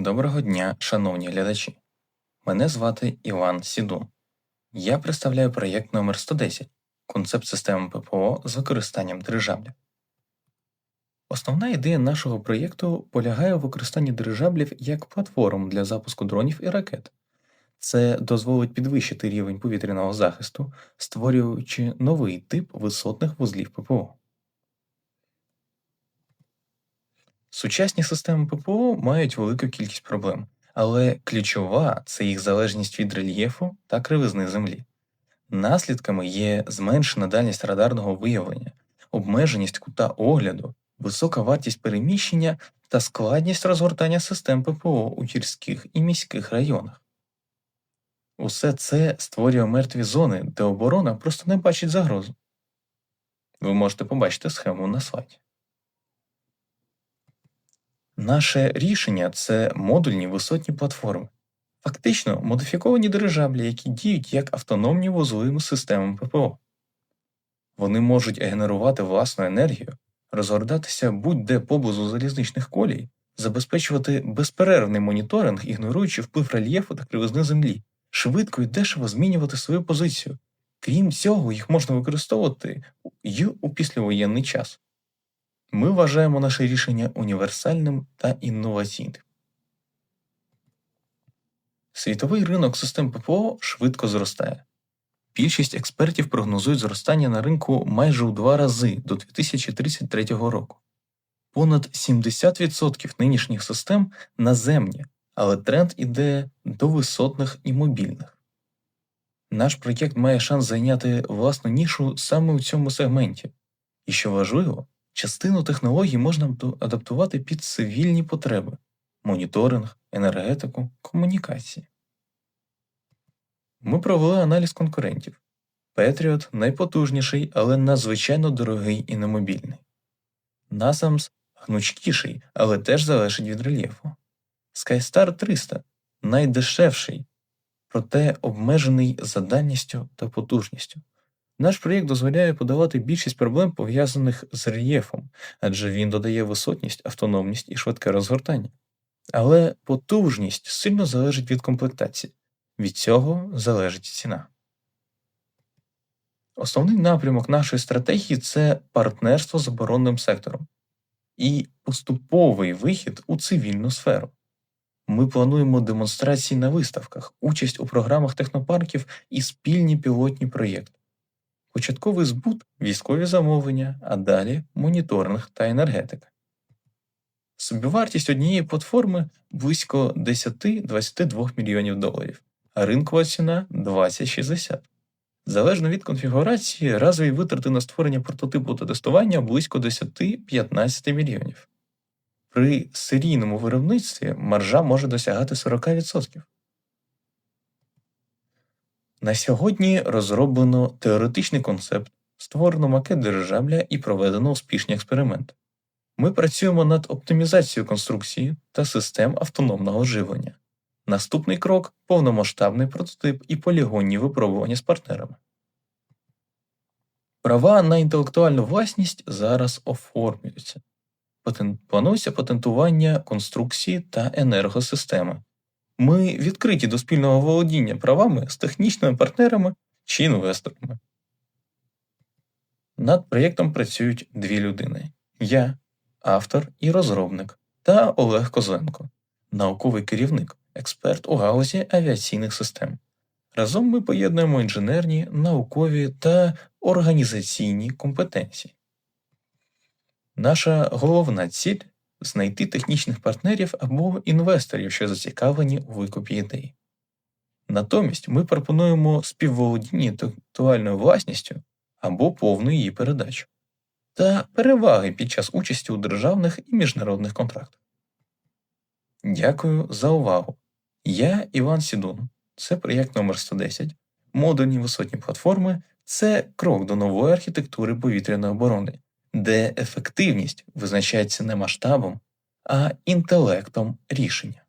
Доброго дня, шановні глядачі. Мене звати Іван Сідун. Я представляю проєкт номер 110 концепт системи ППО з використанням дирижаблів. Основна ідея нашого проєкту полягає у використанні дирижаблів як платформ для запуску дронів і ракет. Це дозволить підвищити рівень повітряного захисту, створюючи новий тип висотних вузлів ППО. Сучасні системи ППО мають велику кількість проблем, але ключова це їх залежність від рельєфу та кривизни землі. Наслідками є зменшена дальність радарного виявлення, обмеженість кута огляду, висока вартість переміщення та складність розгортання систем ППО у гірських і міських районах. Усе це створює мертві зони, де оборона просто не бачить загрозу. Ви можете побачити схему на слайді. Наше рішення це модульні висотні платформи, фактично модифіковані дирижаблі, які діють як автономні вузли системи ППО. Вони можуть генерувати власну енергію, розгортатися будь-де поблизу залізничних колій, забезпечувати безперервний моніторинг, ігноруючи вплив рельєфу та кривизни землі, швидко і дешево змінювати свою позицію. Крім цього, їх можна використовувати й у післявоєнний час. Ми вважаємо наше рішення універсальним та інноваційним. Світовий ринок систем ППО швидко зростає. Більшість експертів прогнозують зростання на ринку майже у два рази до 2033 року. Понад 70% нинішніх систем наземні, але тренд іде до висотних і мобільних. Наш проєкт має шанс зайняти власну нішу саме у цьому сегменті, і що важливо, частину технологій можна адаптувати під цивільні потреби моніторинг, енергетику, комунікації. Ми провели аналіз конкурентів. Patriot найпотужніший, але надзвичайно дорогий і немобільний. NASAMS гнучкіший, але теж залежить від рельєфу. SkyStar 300 найдешевший, проте обмежений за дальністю та потужністю. Наш проєкт дозволяє подавати більшість проблем пов'язаних з рельєфом, адже він додає висотність, автономність і швидке розгортання. Але потужність сильно залежить від комплектації, від цього залежить ціна. Основний напрямок нашої стратегії це партнерство з оборонним сектором і поступовий вихід у цивільну сферу. Ми плануємо демонстрації на виставках, участь у програмах технопарків і спільні пілотні проєкти. Початковий збут військові замовлення, а далі моніторинг та енергетика. Собівартість однієї платформи близько 10-22 мільйонів доларів, а ринкова ціна 20-60. Залежно від конфігурації, разові витрати на створення прототипу та тестування близько 10-15 мільйонів. При серійному виробництві маржа може досягати 40%. На сьогодні розроблено теоретичний концепт, створено макет дирижабля і проведено успішні експерименти. Ми працюємо над оптимізацією конструкції та систем автономного живлення. Наступний крок повномасштабний прототип і полігонні випробування з партнерами. Права на інтелектуальну власність зараз оформлюються. Планується патентування конструкції та енергосистеми. Ми відкриті до спільного володіння правами з технічними партнерами чи інвесторами. Над проєктом працюють дві людини: я, автор і розробник, та Олег Козленко, науковий керівник, експерт у галузі авіаційних систем. Разом ми поєднуємо інженерні, наукові та організаційні компетенції. Наша головна ціль знайти технічних партнерів або інвесторів, що зацікавлені у викупі ідеї. Натомість ми пропонуємо співволодіння інтелектуальною власністю або повну її передачу та переваги під час участі у державних і міжнародних контрактах. Дякую за увагу. Я Іван Сідун. Це проєкт номер 110 модульні висотні платформи це крок до нової архітектури повітряної оборони де ефективність визначається не масштабом, а інтелектом рішення.